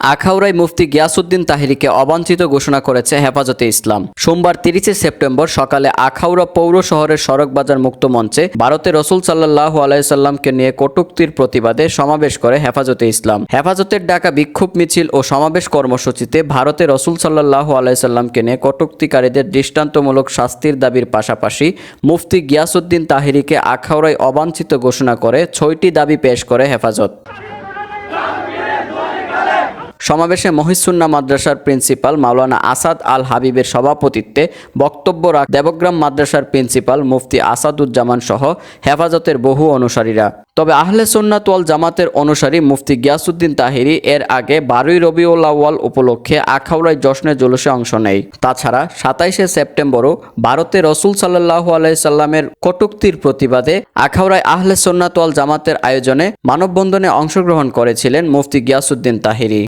আখাউড়ায় মুফতি গিয়াসুদ্দিন তাহিরিকে অবাঞ্ছিত ঘোষণা করেছে হেফাজতে ইসলাম। সোমবার তিরিশে সেপ্টেম্বর সকালে আখাউড়া পৌর শহরের সড়ক বাজার মুক্ত মঞ্চে ভারতে রসুল সাল্লাহ আলাইসাল্লামকে নিয়ে কটুক্তির প্রতিবাদে সমাবেশ করে হেফাজতে ইসলাম। হেফাজতের ডাকা বিক্ষোভ মিছিল ও সমাবেশ কর্মসূচিতে ভারতে রসুল সাল্লাহ আলাইসাল্লামকে নিয়ে কটুক্তিকারীদের দৃষ্টান্তমূলক শাস্তির দাবির পাশাপাশি মুফতি গিয়াসুদ্দিন তাহিরিকে আখাউড়ায় অবাঞ্ছিত ঘোষণা করে ছয়টি দাবি পেশ করে হেফাজত। সমাবেশে মহিসুন্না মাদ্রাসার প্রিন্সিপাল মাওলানা আসাদ আল হাবিবের সভাপতিত্বে বক্তব্য রাখ দেবগ্রাম মাদ্রাসার প্রিন্সিপাল মুফতি আসাদুজ্জামান সহ হেফাজতের বহু অনুসারীরা। তবে আহলে সুন্নাত জামাতের অনুসারী মুফতি গিয়াসুদ্দিন তাহিরি এর আগে বারোই রবিউল উপলক্ষে আখাউড়ায় জশ্নে জুলুসে অংশ নেয়। তাছাড়া সাতাইশে সেপ্টেম্বরও ভারতে রসুল সাল্লাহ আলাইসাল্লামের কটুক্তির প্রতিবাদে আখাউড়ায় আহলে সুন্নাত জামাতের আয়োজনে মানববন্ধনে অংশগ্রহণ করেছিলেন মুফতি গিয়াসুদ্দিন তাহিরি।